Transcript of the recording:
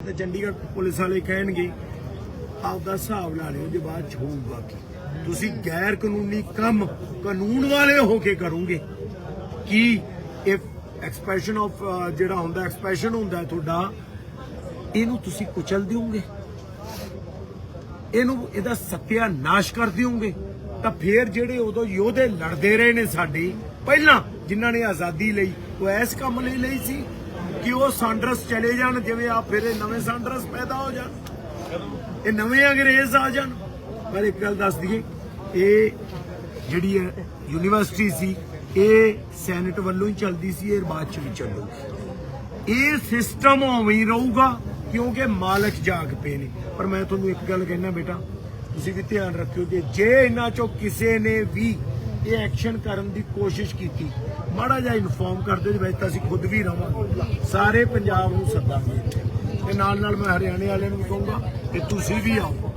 ਤੇ ਚੰਡੀਗੜ੍ਹ ਪੁਲਿਸ ਵਾਲੇ ਕਹਿਣਗੇ ਆਪਦਾ ਹਿਸਾਬ ਲਾ ਲਿਓ, ਜੇ ਬਾਅਦ ਚ ਹੋਊਗਾ ਕੀ ਤੁਸੀਂ ਗੈਰ ਕਾਨੂੰਨੀ ਕੰਮ ਕਾਨੂੰਨ ਵਾਲੇ ਹੋ ਕੇ ਕਰੋਗੇ। ਕੀ ਇਫ ਐਕਸਪ੍ਰੈਸ਼ਨ ਆਫ ਜਿਹੜਾ ਹੁੰਦਾ ਐਕਸਪ੍ਰੈਸ਼ਨ ਹੁੰਦਾ ਤੁਹਾਡਾ, ਇਹਨੂੰ ਤੁਸੀਂ ਕੁਚਲ ਦਿਓਗੇ? ਇਹਨੂੰ ਇਹਦਾ ਸਤਿਆਨਾਸ਼ ਕਰ ਦਿਓਗੇ? ਤਾਂ ਫੇਰ ਜਿਹੜੇ ਉਦੋਂ ਯੋਧੇ ਲੜਦੇ ਰਹੇ ਨੇ ਸਾਡੇ, ਪਹਿਲਾਂ ਜਿਨ੍ਹਾਂ ਨੇ ਆਜ਼ਾਦੀ ਲਈ, ਉਹ ਐਸ ਕੰਮ ਲਈ ਲਈ ਸੀ ਕਿ ਉਹ ਸਾਂਡਰਸ ਚਲੇ ਜਾਣ, ਜਿਵੇਂ ਆ ਫਿਰ ਇਹ ਨਵੇਂ ਸਾਂਡਰਸ ਪੈਦਾ ਹੋ ਜਾਣ। ਇਹ ਨਵੇਂ ਅੰਗਰੇਜ਼ ਆ ਜਾਣ। ਪਰ ਇੱਕ ਗੱਲ ਦੱਸ ਦਈਏ, ਇਹ ਜਿਹੜੀ ਹੈ ਯੂਨੀਵਰਸਿਟੀ ਸੀ, ਇਹ ਸੈਨੇਟ ਵੱਲੋਂ ਹੀ ਚੱਲਦੀ ਸੀ, ਇਹ ਬਾਅਦ ਚ ਵੀ ਚੱਲੂਗੀ ਇਹ ਸਿਸਟਮ ਉਵੇਂ ਹੀ ਰਹੂਗਾ, ਕਿਉਂਕਿ ਮਾਲਕ ਜਾਗ ਪਏ ਨੇ। ਪਰ ਮੈਂ ਤੁਹਾਨੂੰ ਇੱਕ ਗੱਲ ਕਹਿਣਾ ਬੇਟਾ, ਤੁਸੀਂ ਵੀ ਧਿਆਨ ਰੱਖਿਓ ਕਿ ਜੇ ਇਹਨਾਂ ਚੋਂ ਕਿਸੇ ਨੇ ਵੀ ਇਹ ਐਕਸ਼ਨ ਕਰਨ ਦੀ ਕੋਸ਼ਿਸ਼ ਕੀਤੀ। ਮਾੜਾ ਜਿਹਾ ਇਨਫੋਰਮ ਕਰਦੇ ਦਿਓ ਜਿਵੇਂ ਤਾਂ ਅਸੀਂ ਖੁਦ ਵੀ ਰਵਾਂਗੇ। ਸਾਰੇ ਪੰਜਾਬ ਨੂੰ ਸੱਦਾਂਗੇ। ਇੱਥੇ ਤੇ ਨਾਲ ਨਾਲ ਮੈਂ ਹਰਿਆਣੇ ਵਾਲਿਆਂ ਨੂੰ ਵੀ ਕਹੂੰਗਾ ਕਿ ਤੁਸੀਂ ਵੀ ਆਓ।